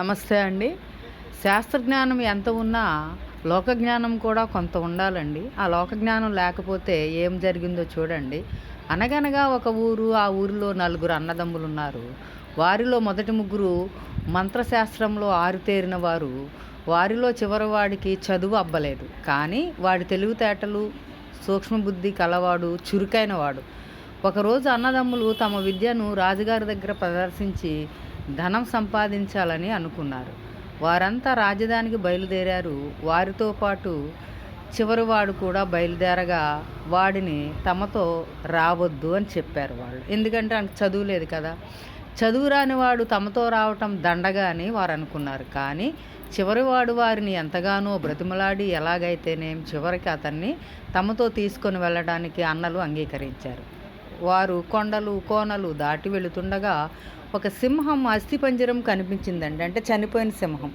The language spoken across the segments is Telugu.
నమస్తే అండి. శాస్త్రజ్ఞానం ఎంత ఉన్నా లోకజ్ఞానం కూడా కొంత ఉండాలండి. ఆ లోకజ్ఞానం లేకపోతే ఏం జరిగిందో చూడండి. అనగనగా ఒక ఊరు ఆ ఊరిలో నలుగురు అన్నదమ్ములు ఉన్నారు. వారిలో మొదటి ముగ్గురు మంత్రశాస్త్రంలో ఆరితేరిన వారు. వారిలో చివరి వాడికి చదువు అబ్బలేదు. కానీ వాడి తెలివితేటలు సూక్ష్మబుద్ధి కలవాడు చురుకైన వాడు. ఒకరోజు అన్నదమ్ములు తమ విద్యను రాజుగారి దగ్గర ప్రదర్శించి ధనం సంపాదించాలని అనుకున్నారు. వారంతా రాజధానికి బయలుదేరారు. వారితో పాటు చివరివాడు కూడా బయలుదేరగా వాడిని తమతో రావద్దు అని చెప్పారు వాళ్ళు. ఎందుకంటే ఆయనకు చదువు లేదు కదా. చదువు రాని వాడు తమతో రావటం దండగా అని వారు అనుకున్నారు. కానీ చివరివాడు వారిని ఎంతగానో బ్రతిమలాడి ఎలాగైతేనేం చివరికి అతన్ని తమతో తీసుకొని వెళ్ళడానికి అన్నలు అంగీకరించారు. వారు కొండలు కోనలు దాటి వెళుతుండగా ఒక సింహం అస్థిపంజరం కనిపించిందండి. అంటే చనిపోయిన సింహం.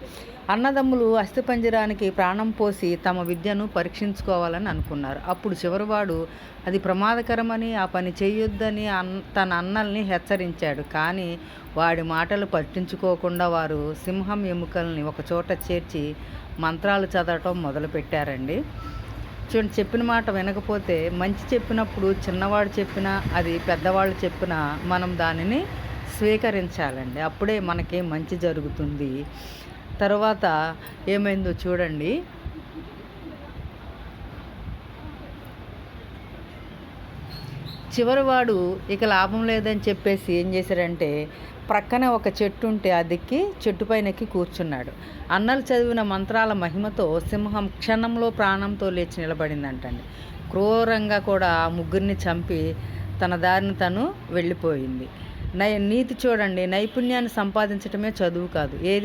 అన్నదమ్ములు అస్థిపంజరానికి ప్రాణం పోసి తమ విద్యను పరీక్షించుకోవాలని అనుకున్నారు. అప్పుడు చివరివాడు అది ప్రమాదకరమని ఆ పని చేయొద్దని అన్ తన అన్నల్ని హెచ్చరించాడు. కానీ వాడి మాటలు పట్టించుకోకుండా వారు సింహం ఎముకల్ని ఒక చోట చేర్చి మంత్రాలు చదవటం మొదలుపెట్టారండి. చూడండి చెప్పిన మాట వినకపోతే మంచి చెప్పినప్పుడు చిన్నవాడు చెప్పినా అది పెద్దవాళ్ళు చెప్పినా మనం దానిని స్వీకరించాలండి. అప్పుడే మనకి మంచి జరుగుతుంది. తర్వాత ఏమైందో చూడండి. చివరివాడు ఇక లాభం లేదని చెప్పేసి ఏం చేశారంటే ప్రక్కనే ఒక చెట్టు ఉంటే అదిక్కి చెట్టు పైన ఎక్కి కూర్చున్నాడు. అన్నలు చదివిన మంత్రాల మహిమతో సింహం క్షణంలో ప్రాణంతో లేచి నిలబడిందంటండి. క్రూరంగా కూడా ఆ ముగ్గురిని చంపి తన దారిని తను వెళ్ళిపోయింది. నై నీతి చూడండి నైపుణ్యాన్ని సంపాదించటమే చదువు కాదు. ఏది